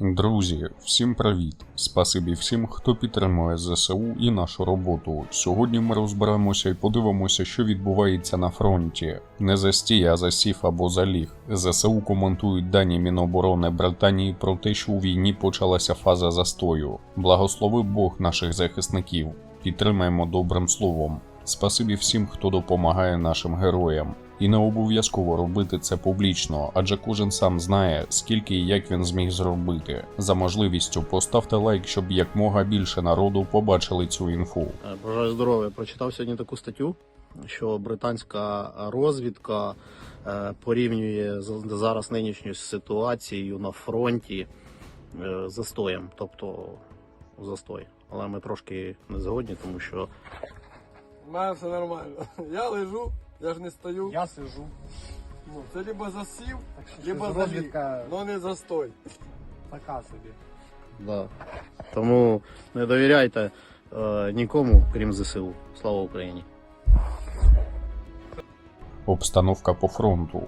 Друзі, всім привіт! Спасибі всім, хто підтримує ЗСУ і нашу роботу. Сьогодні ми розберемося і подивимося, що відбувається на фронті. Не застій, а засів або заліг. ЗСУ коментують дані Міноборони Британії про те, що у війні почалася фаза застою. Благослови Бог наших захисників. Підтримаємо добрим словом. Спасибі всім, хто допомагає нашим героям. І не обов'язково робити це публічно, адже кожен сам знає, скільки і як він зміг зробити. За можливістю поставте лайк, щоб якмога більше народу побачили цю інфу. Е, Бажаю здоров'я. Прочитав сьогодні таку статтю, що британська розвідка е, порівнює зараз нинішню ситуацією на фронті е, застоєм, тобто застой. Але ми трошки не згодні, тому що У мене все нормально. Я лежу, я ж не стою. Я сижу. Ну, це либо засів, Так що либо щось заліг. розвідка но не застой. така собі. да. тому не довіряйте е, нікому, крім ЗСУ. Слава Україні! Обстановка по фронту.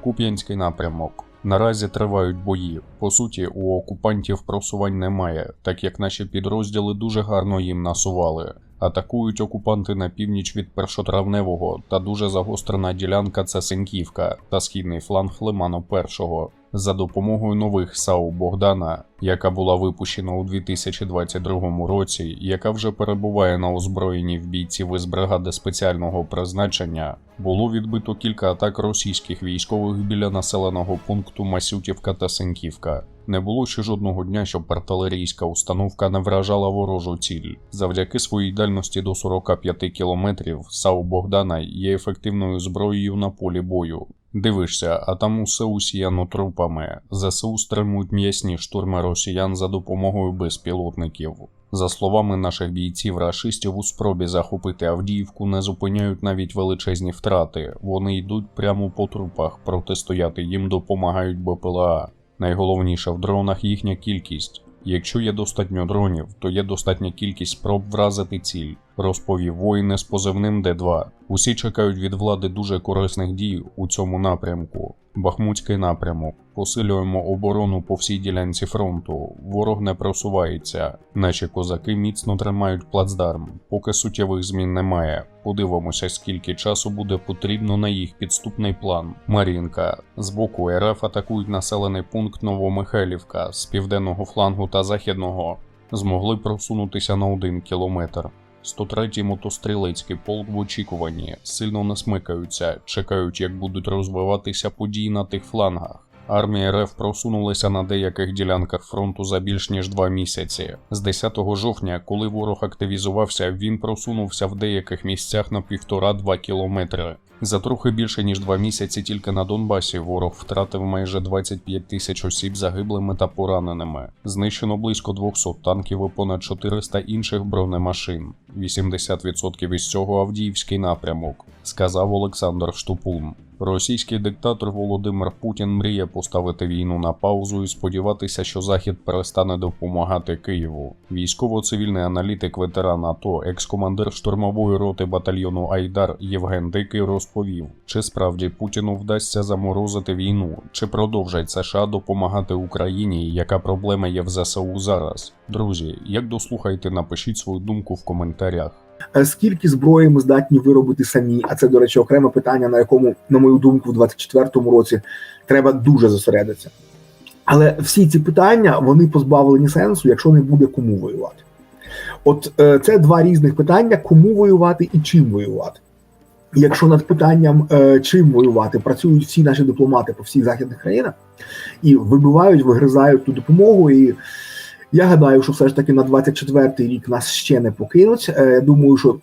Куп'янський напрямок. Наразі тривають бої. По суті, у окупантів просувань немає, так як наші підрозділи дуже гарно їм насували. Атакують окупанти на північ від першотравневого та дуже загострена ділянка це Синьківка та східний фланг Лиману Першого. За допомогою нових САУ Богдана, яка була випущена у 2022 році, яка вже перебуває на озброєнні в бійців із бригади спеціального призначення, було відбито кілька атак російських військових біля населеного пункту Масютівка та Синьківка. Не було ще жодного дня, щоб артилерійська установка не вражала ворожу ціль. Завдяки своїй дальності до 45 кілометрів САУ Богдана є ефективною зброєю на полі бою. Дивишся, а там усе усіяно трупами. ЗСУ стримують м'ясні штурми росіян за допомогою безпілотників. За словами наших бійців, рашистів у спробі захопити Авдіївку не зупиняють навіть величезні втрати. Вони йдуть прямо по трупах, протистояти їм допомагають БПЛА. Найголовніше в дронах їхня кількість. Якщо є достатньо дронів, то є достатня кількість спроб вразити ціль, розповів воїни з позивним Д2. Усі чекають від влади дуже корисних дій у цьому напрямку. Бахмутський напрямок. Посилюємо оборону по всій ділянці фронту. Ворог не просувається. Наші козаки міцно тримають плацдарм. Поки суттєвих змін немає. Подивимося, скільки часу буде потрібно на їх підступний план. Марінка. З боку РФ атакують населений пункт Новомихайлівка з південного флангу та західного. Змогли просунутися на один кілометр. 103-й мотострілецький полк в очікуванні сильно не смикаються, чекають, як будуть розвиватися події на тих флангах. Армія РФ просунулася на деяких ділянках фронту за більш ніж два місяці. З 10 жовтня, коли ворог активізувався, він просунувся в деяких місцях на півтора-два кілометри. За трохи більше ніж два місяці тільки на Донбасі ворог втратив майже 25 тисяч осіб загиблими та пораненими. Знищено близько 200 танків і понад 400 інших бронемашин. 80% із цього Авдіївський напрямок, сказав Олександр Штупун. Російський диктатор Володимир Путін мріє поставити війну на паузу і сподіватися, що Захід перестане допомагати Києву. Військово-цивільний аналітик ветеран АТО, екс-командир штурмової роти батальйону Айдар Євген Дикий розповів, чи справді Путіну вдасться заморозити війну, чи продовжать США допомагати Україні, яка проблема є в ЗСУ зараз. Друзі, як дослухайте, напишіть свою думку в коментарях. Е, скільки зброї ми здатні виробити самі. А це, до речі, окреме питання, на якому, на мою думку, в 24-му році треба дуже зосередитися. Але всі ці питання вони позбавлені сенсу, якщо не буде кому воювати. От е, це два різних питання: кому воювати і чим воювати. Якщо над питанням е, чим воювати працюють всі наші дипломати по всіх західних країнах і вибивають, вигризають ту допомогу і я гадаю, що все ж таки на 24-й рік нас ще не покинуть. Е, думаю, що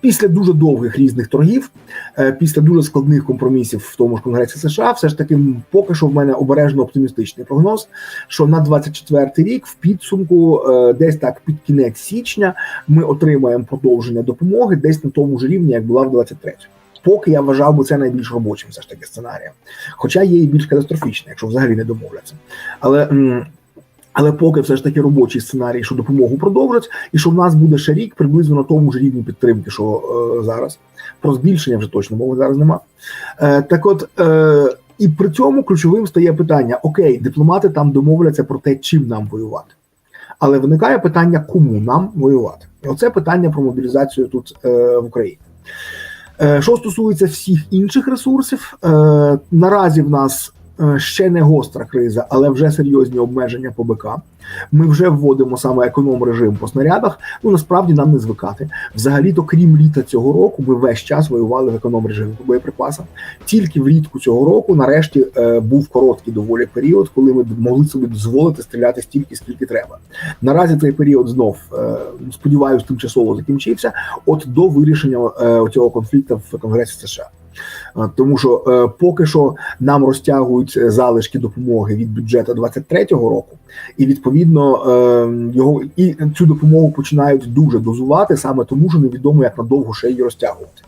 після дуже довгих різних торгів, е, після дуже складних компромісів в тому ж Конгресі США, все ж таки поки що в мене обережно оптимістичний прогноз, що на 24-й рік в підсумку, е, десь так під кінець січня, ми отримаємо продовження допомоги десь на тому ж рівні, як була в 23-му. Поки я вважав би це найбільш робочим все ж таки сценарієм. Хоча є і більш катастрофічне, якщо взагалі не домовляться. Але але поки все ж таки робочий сценарій, що допомогу продовжать, і що в нас буде ще рік приблизно на тому ж рівні підтримки, що е, зараз. Про збільшення вже точно мови зараз нема. Е, так от, е, І при цьому ключовим стає питання: окей, дипломати там домовляться про те, чим нам воювати. Але виникає питання, кому нам воювати. І оце питання про мобілізацію тут е, в Україні. Е, що стосується всіх інших ресурсів, е, наразі в нас ще не гостра криза, але вже серйозні обмеження по БК. Ми вже вводимо саме економ режим по снарядах. Ну насправді нам не звикати. Взагалі-то, крім літа цього року, ми весь час воювали в економ режимі по боєприпасам. Тільки влітку цього року, нарешті, е, був короткий доволі період, коли ми могли собі дозволити стріляти стільки, скільки треба. Наразі цей період знов е, сподіваюся, тимчасово закінчився. От до вирішення е, цього конфлікту в Конгресі США. Е, Тому що е, поки що нам розтягують е, залишки допомоги від бюджету 23-го року, і відповідно його і цю допомогу починають дуже дозувати, саме тому, що невідомо як надовго ще її розтягувати.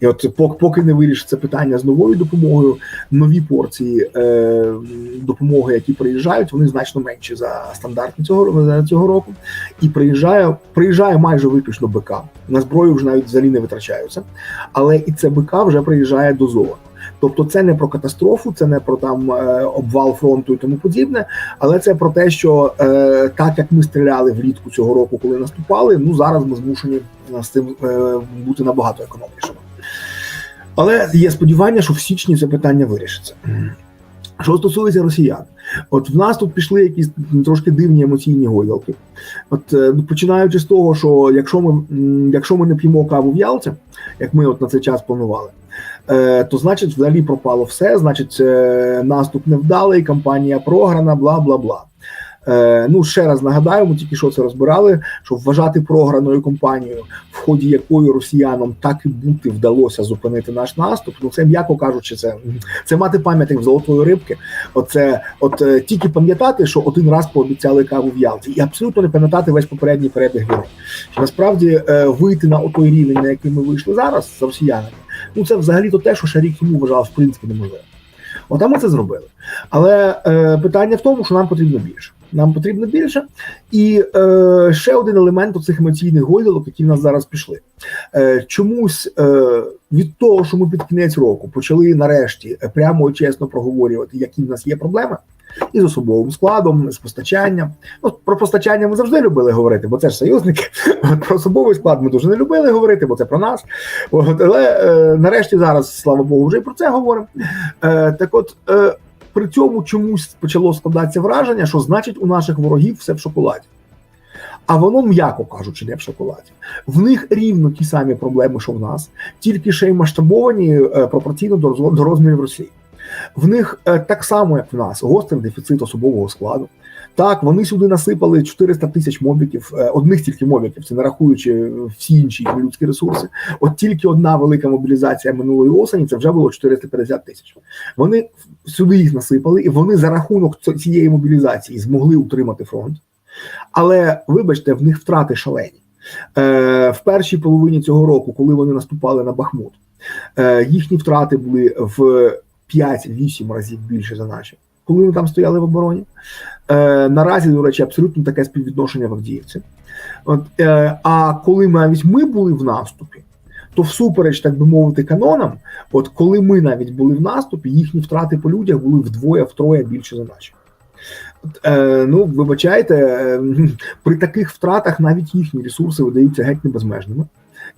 І от пок- поки не вирішиться питання з новою допомогою, нові порції е, допомоги, які приїжджають, вони значно менші за стандартні цього цього року. І приїжджає, приїжджає майже виключно БК. На зброю вже навіть взагалі не витрачаються, але і це БК вже приїжджає дозовано. Тобто це не про катастрофу, це не про там е, обвал фронту і тому подібне, але це про те, що е, так як ми стріляли влітку цього року, коли наступали, ну зараз ми змушені з цим е, бути набагато економнішими. Але є сподівання, що в січні це питання вирішиться. Що стосується росіян, от в нас тут пішли якісь трошки дивні емоційні гойдалки. От е, починаючи з того, що якщо ми, якщо ми не п'ємо каву в Ялті, як ми от на цей час планували, е, то значить взагалі пропало все. Значить, е, наступ невдалий, кампанія програна, бла бла бла. Е, ну ще раз нагадаю, ми тільки що це розбирали, що вважати програною кампанією, в ході якої росіянам так і бути вдалося зупинити наш наступ. Ну це м'яко кажучи, це, це мати пам'ятник золотої рибки. Оце от е, тільки пам'ятати, що один раз пообіцяли каву в Ялті, і абсолютно не пам'ятати весь попередній перебіг війни. Насправді е, вийти на той рівень, на який ми вийшли зараз з росіянами, ну це взагалі то те, що ще рік тому вважав в принципі неможливо. От а ми це зробили. Але е, питання в тому, що нам потрібно більше. Нам потрібно більше. І е, ще один елемент цих емоційних гойдалок, які в нас зараз пішли. Е, чомусь е, від того, що ми під кінець року почали нарешті прямо і чесно проговорювати, які в нас є проблеми. І з особовим складом, з постачанням. Ну, про постачання ми завжди любили говорити, бо це ж союзники. Про особовий склад ми дуже не любили говорити, бо це про нас. От, але е, нарешті зараз, слава Богу, вже і про це говоримо. Е, так от, е, при цьому чомусь почало складатися враження, що значить у наших ворогів все в шоколаді. А воно, м'яко кажучи, не в шоколаді. В них рівно ті самі проблеми, що в нас, тільки ще й масштабовані е, пропорційно до, роз- до розмірів Росії. В них е, так само, як в нас, гострий дефіцит особового складу. Так, вони сюди насипали 400 тисяч мобіків, е, одних тільки мобіків, це не рахуючи всі інші людські ресурси. От тільки одна велика мобілізація минулої осені це вже було 450 тисяч. Вони сюди їх насипали, і вони за рахунок цієї мобілізації змогли утримати фронт. Але вибачте, в них втрати шалені. Е, в першій половині цього року, коли вони наступали на Бахмут, е, їхні втрати були в 5-8 разів більше за наші, коли вони там стояли в обороні. Е, наразі, до речі, абсолютно таке співвідношення в Авдіївці. От, е, а коли навіть ми були в наступі, то всупереч, так би мовити, канонам, от коли ми навіть були в наступі, їхні втрати по людях були вдвоє-втроє більше за наші. Е, ну, вибачайте, е, при таких втратах навіть їхні ресурси видаються геть не безмежними.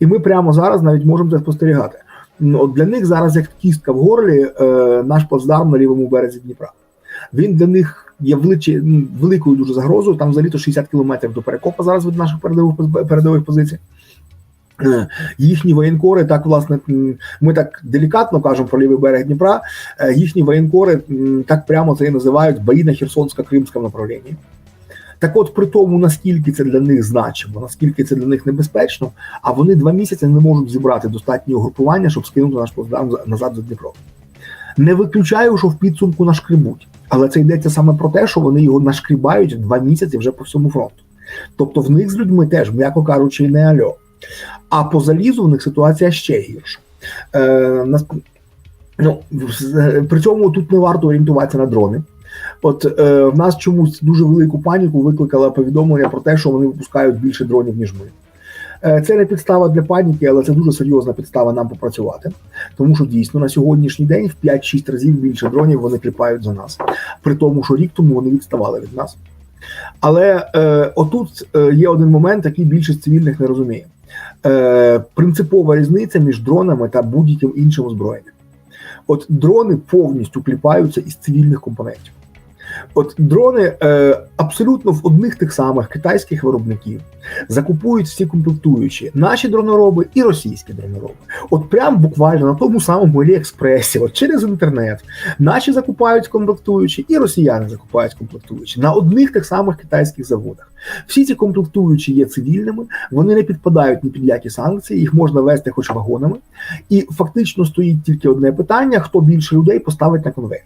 І ми прямо зараз навіть можемо це спостерігати. Ну, от для них зараз як кістка в горлі е, наш плацдарм на лівому березі Дніпра. Він для них є величі, ну, великою дуже загрозою. Там взагалі то 60 кілометрів до перекопа зараз від наших передових передових позицій. Е, Їхні воєнкори, так власне, ми так делікатно кажемо про лівий берег Дніпра. е, Їхні воєнкори так прямо це і називають бої на Херсонсько-Кримському направлінні. Так от, при тому, наскільки це для них значимо, наскільки це для них небезпечно, а вони два місяці не можуть зібрати достатнє угрупування, щоб скинути наш плацдарм за- назад за Дніпро. Не виключаю, що в підсумку нашкребуть, але це йдеться саме про те, що вони його нашкрібають два місяці вже по всьому фронту. Тобто в них з людьми теж, м'яко кажучи, не альо. А по залізу в них ситуація ще гірша. Е, ну, при цьому тут не варто орієнтуватися на дрони. От е, в нас чомусь дуже велику паніку викликало повідомлення про те, що вони випускають більше дронів, ніж ми. Е, Це не підстава для паніки, але це дуже серйозна підстава нам попрацювати. Тому що дійсно на сьогоднішній день в 5-6 разів більше дронів вони кліпають за нас, при тому, що рік тому вони відставали від нас. Але е, отут е, є один момент, який більшість цивільних не розуміє. Е, принципова різниця між дронами та будь-яким іншим озброєнням. От дрони повністю кліпаються із цивільних компонентів. От дрони е, абсолютно в одних тих самих китайських виробників закупують всі комплектуючі наші дронороби і російські дронороби. От прям буквально на тому самому Аліекспресі, от через інтернет, наші закупають комплектуючі, і росіяни закупають комплектуючі на одних тих самих китайських заводах. Всі ці комплектуючі є цивільними, вони не підпадають ні під які санкції, їх можна вести хоч вагонами. І фактично стоїть тільки одне питання: хто більше людей поставить на конвейер.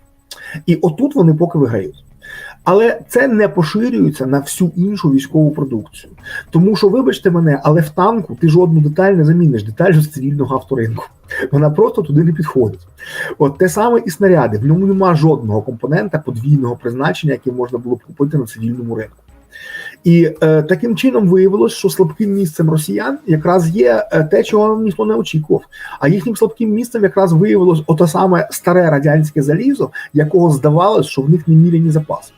І отут вони поки виграють. Але це не поширюється на всю іншу військову продукцію. Тому що, вибачте мене, але в танку ти жодну деталь не заміниш, деталь з цивільного авторинку. Вона просто туди не підходить. От те саме і снаряди. В ньому немає жодного компонента подвійного призначення, який можна було б купити на цивільному ринку. І е, таким чином виявилось, що слабким місцем росіян якраз є е, те, чого ніхто не очікував. А їхнім слабким місцем якраз виявилось ото саме старе радянське залізо, якого здавалось, що в них неміряні запаси.